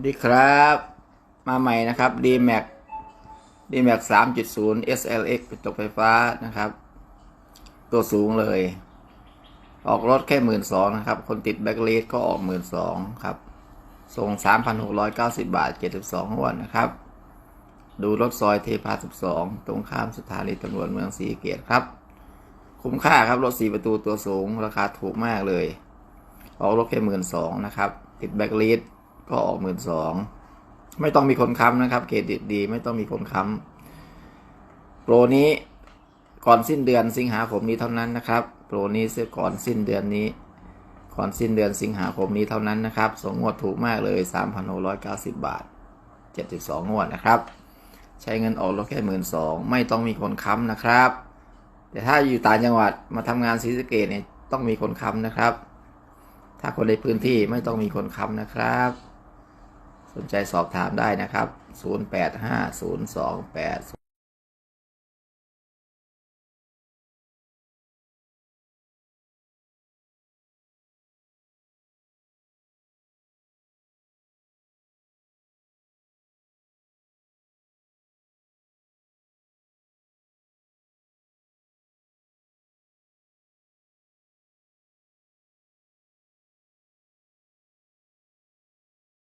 ดีครับ มาใหม่นะครับ D-Max D-Max 3.0 SLX กระจกไฟฟ้านะครับ ตัวสูงเลย ออกรถแค่หมื่นสองนะครับ คนติดแบ็กเลสก็ออกหมื่นสองครับ ส่ง 3,690 บาท 72งวดนนะครับ ดูรถซอยเทพา 12 ตรงข้ามสถานีตำรวจเมืองศรีเกียรติครับ คุ้มค่าครับ รถ4ประตูตัวสูง ราคาถูกมากเลย ออกรถแค่หมื่นสองนะครับ ติดแบ็กลีด ก็ออกหมื่นสองไม่ต้องมีคนค้ำนะครับ เครดิตดี ไม่ต้องมีคนค้ำโปรนี้ก่อนสิ้นเดือนสิงหาคมนี้เท่านั้นนะครับโปรนี้เสียก่อนสิ้นเดือนนี้ ก่อนสิ้นเดือนสิงหาคมนี้เท่านั้นนะครับส่งงวดถูกมากเลย3,690 บาท 72 งวดนะครับ ใช้เงินออกรถแค่หมื่นสองไม่ต้องมีคนค้ำนะครับ แต่ถ้าอยู่ต่างจังหวัดมาทำงานศรีสะเกดเนี่ยต้องมีคนค้ำนะครับ ถ้าคนในพื้นที่ไม่ต้องมีคนค้ำนะครับ สนใจสอบถามได้นะครับ 085 028